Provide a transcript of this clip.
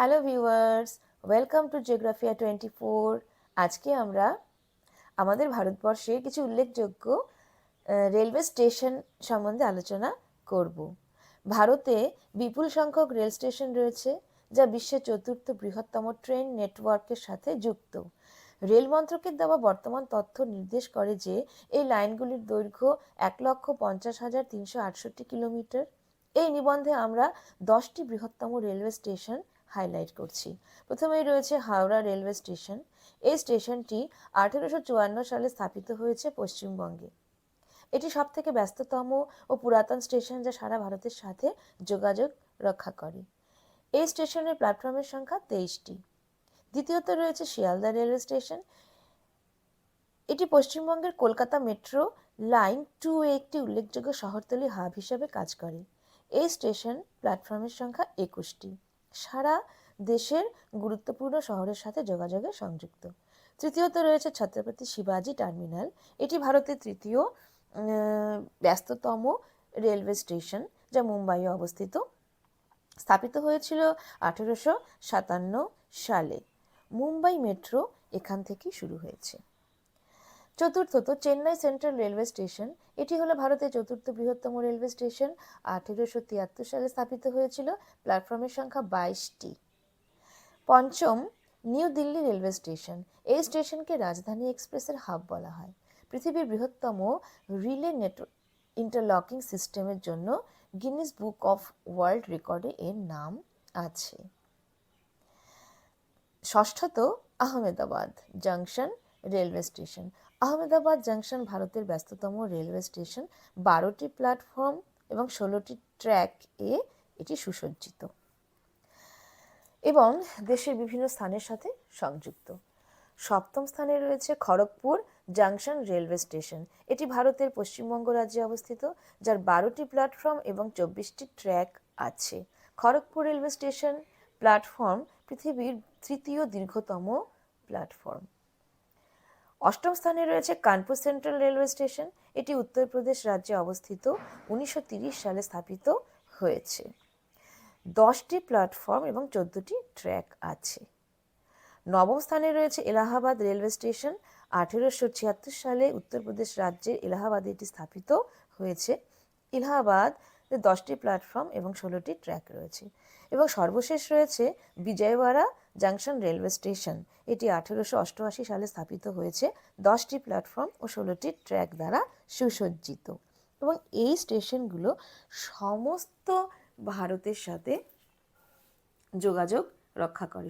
Hello viewers, welcome to Geographia twenty four. আজকে আমরা আমাদের ভারতবর্ষে কিছু উল্লেখযোগ্য রেলওয়ে স্টেশন সম্বন্ধে আলোচনা করব। ভারতে বিপুল সংখ্যক রেল স্টেশন রয়েছে, যা বিশ্বের চতুর্থ বৃহত্তম ট্রেন নেটওয়ার্কের সাথে যুক্ত। রেল মন্ত্রকের দেওয়া বর্তমান তথ্য নির্দেশ করে যে, এই লাইনগুলির দৈর্ঘ্য এক লক্ষ পঞ্চাশ হাজার তিনশো আটষট্টি কিলোমিটার। এই নিবন্ধে আমরা দশটি বৃহত্তম রেলওয়ে স্টেশন হাইলাইট করছি। প্রথমেই রয়েছে হাওড়া রেলওয়ে স্টেশন। এই স্টেশনটি আঠেরোশো চুয়ান্ন সালে স্থাপিত হয়েছে পশ্চিমবঙ্গে। এটি সব থেকে ব্যস্ততম ও পুরাতন স্টেশন যা সারা ভারতের সাথে যোগাযোগ রক্ষা করে। এই স্টেশনের প্ল্যাটফর্মের সংখ্যা তেইশটি। দ্বিতীয়ত রয়েছে শিয়ালদা রেলওয়ে স্টেশন। এটি পশ্চিমবঙ্গের কলকাতা মেট্রো লাইন টু একটি উল্লেখযোগ্য শহরতলি হাব হিসাবে কাজ করে। এই স্টেশন প্ল্যাটফর্মের সংখ্যা একুশটি। সারা দেশের গুরুত্বপূর্ণ শহরের সাথে যোগাযোগে সংযুক্ত। তৃতীয়ত রয়েছে ছত্রপতি শিবাজি টার্মিনাল। এটি ভারতের তৃতীয় ব্যস্ততম রেলওয়ে স্টেশন যা মুম্বাইয়ে অবস্থিত। স্থাপিত হয়েছিল আঠেরোশো সাতান্ন সালে। মুম্বাই মেট্রো এখান থেকেই শুরু হয়েছে। চতুর্থত চেন্নাই সেন্ট্রাল রেলওয়ে স্টেশন। এটি হলো ভারতের চতুর্থ বৃহত্তম রেলওয়ে স্টেশন। আঠেরোশো তিয়াত্তর সালে স্থাপিত হয়েছিল। প্ল্যাটফর্মের সংখ্যা বাইশটি। পঞ্চম, নিউ দিল্লি রেলওয়ে স্টেশন। এই স্টেশনকে রাজধানী এক্সপ্রেসের হাব বলা হয়। পৃথিবীর বৃহত্তম রিলে নেট ইন্টারলকিং সিস্টেমের জন্য গিনিস বুক অফ ওয়ার্ল্ড রেকর্ডে এর নাম আছে। ষষ্ঠত, Ahmedabad junction. Railway station. Ahmedabad junction ভারতের ব্যস্ততম রেলওয়ে স্টেশন। বারোটি প্ল্যাটফর্ম এবং ষোলোটি ট্র্যাক এ এটি সুসজ্জিত এবং দেশের বিভিন্ন স্থানের সাথে সংযুক্ত। সপ্তম স্থানে রয়েছে খড়গপুর জাংশন রেলওয়ে স্টেশন। এটি ভারতের পশ্চিমবঙ্গ রাজ্যে অবস্থিত, যার বারোটি প্ল্যাটফর্ম এবং চব্বিশটি ট্র্যাক আছে। খড়গপুর রেলওয়ে স্টেশন প্ল্যাটফর্ম পৃথিবীর তৃতীয় দীর্ঘতম প্ল্যাটফর্ম। অষ্টম স্থানে রয়েছে কানপুর সেন্ট্রাল রেলওয়ে স্টেশন। এটি উত্তরপ্রদেশ রাজ্যে অবস্থিত। উনিশশো সালে স্থাপিত হয়েছে। দশটি প্ল্যাটফর্ম এবং চোদ্দটি ট্র্যাক আছে। নবম স্থানে রয়েছে এলাহাবাদ রেলওয়ে স্টেশন। আঠেরোশো ছিয়াত্তর সালে উত্তরপ্রদেশ রাজ্যের এলাহাবাদে এটি স্থাপিত হয়েছে। এলাহাবাদ দশটি প্ল্যাটফর্ম এবং ষোলোটি ট্র্যাক রয়েছে। এবং সর্বশেষ রয়েছে বিজয়ওয়াড়া জাংশন রেলওয়ে স্টেশন। এটি আঠেরোশো অষ্টআশি সালে স্থাপিত হয়েছে। দশটি প্ল্যাটফর্ম ও ষোলোটি ট্র্যাক দ্বারা সুসজ্জিত। এবং এই স্টেশনগুলো সমস্ত ভারতের সাথে যোগাযোগ রক্ষা করে।